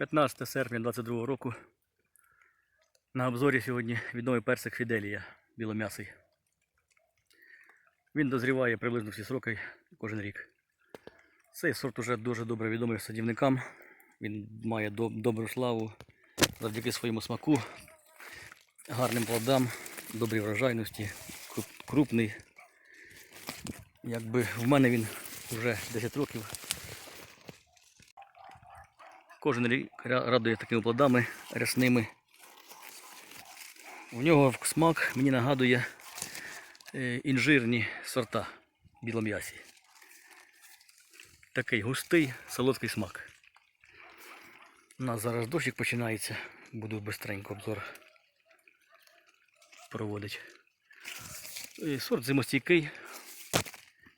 15 серпня 22 року. На обзорі сьогодні відомий персик Фіделія білом'ясий. Він дозріває приблизно всі сроки кожен рік. Цей сорт уже дуже добре відомий садівникам. Він має доб- добру славу завдяки своєму смаку, гарним плодам, добрій врожайності, крупний. Якби в мене він вже 10 років. Кожен рік радує такими плодами рясними. У нього смак мені нагадує е, інжирні сорта білом'ясі. Такий густий, солодкий смак. У нас зараз дощик починається. Буду бистренько обзор проводити. Е, Сорт зимостійкий,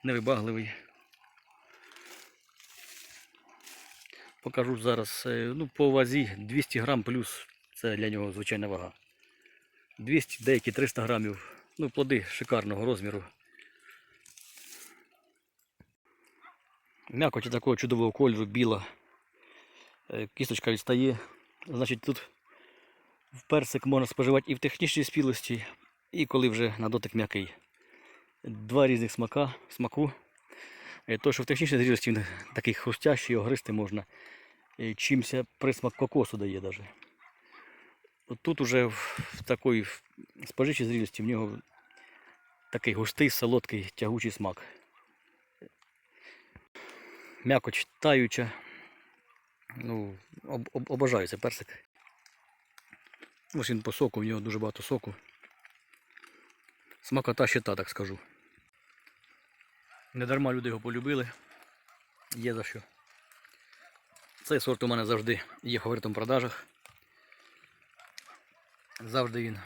невибагливий. Покажу зараз е, ну, по вазі 200 грам плюс це для нього звичайна вага. 200, деякі 300 грамів. Ну, плоди шикарного розміру. М'якоті такого чудового кольору, біла. Е, Кісточка відстає. Значить, тут в персик можна споживати і в технічній спілості, і коли вже на дотик м'який. Два різних смака, смаку. Е, То, що в технічній зрілості він такий хрустящий, його гристи можна. Е, Чимся присмак кокосу дає. От тут уже в, такої в споживчій зрілості в нього такий густий, солодкий, тягучий смак. М'якоть таюча. Ну, об, об, обожаю цей персик. Ось він по соку, в нього дуже багато соку. Смакота щита, так скажу. Недарма люди його полюбили. Є за що. Цей сорт у мене завжди є фаворитом в продажах. Завжди він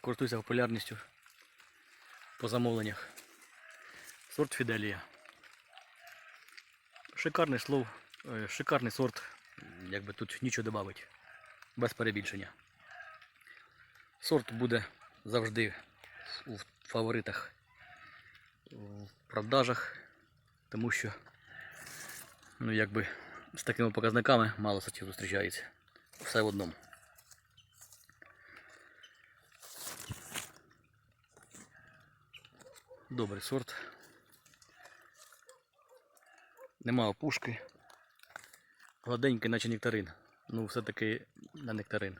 користується популярністю по замовленнях. Сорт Фіделія. Шикарний слов, е, шикарний сорт, якби тут нічого додати. Без перебільшення. Сорт буде завжди у фаворитах в продажах, тому що ну, якби з такими показниками мало сортів зустрічається. Все в одному. Добрий сорт. Нема опушки. Гладенький, наче нектарин. Ну, все-таки не нектарин.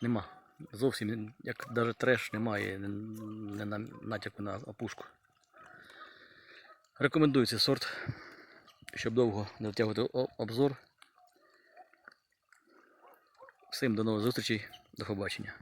Нема. Зовсім як навіть треш немає, не, на натяку на опушку. Рекомендую цей сорт, щоб довго не втягувати обзор. Всім до нових зустрічей, до побачення.